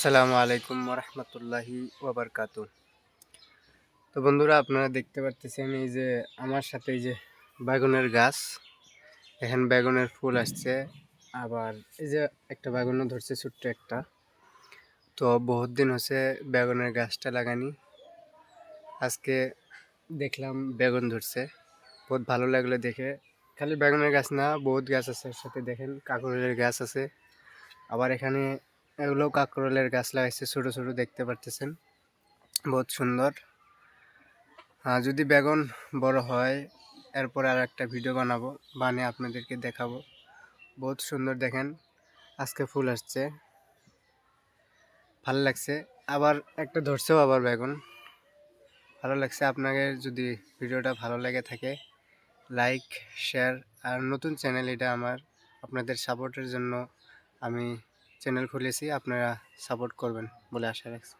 আসসালামু আলাইকুম রহমতুল্লাহি ওবরকাত তো বন্ধুরা, আপনারা দেখতে পারতেছেন এই যে আমার সাথে এই যে বেগুনের গাছ। এখানে বেগুনের ফুল আসছে, আবার এই যে একটা বেগুনও ধরছে ছোট্ট একটা। তো বহুত দিন হচ্ছে বেগুনের গাছটা লাগানি আজকে দেখলাম বেগুন ধরছে। বহুত ভালো লাগল দেখে। খালি বেগুনের গাছ না, বহুত গাছ আছে সাথে দেখেন কাকুরের গাছ আছে। আবার এখানে এগুলো কাকরোলের গাছ লাগাইছে, ছোট ছোট দেখতে পারতেছেন। বহুত সুন্দর। যদি বেগুন বড় হয়, এরপর আর একটা ভিডিও বানাবো, বানিয়ে আপনাদেরকে দেখাবো। বহুত সুন্দর দেখেন, আজকে ফুল আসছে। ভালো লাগছে। আবার একটা ধরছেও আবার বেগুন। ভালো লাগছে আপনাকে, যদি ভিডিওটা ভালো লেগে থাকে, লাইক, শেয়ার, আর নতুন চ্যানেল এটা আমার, আপনাদের সাপোর্টের জন্য আমি চ্যানেল খুলেছি আপনারা সাপোর্ট করবেন বলে আশা রাখছি।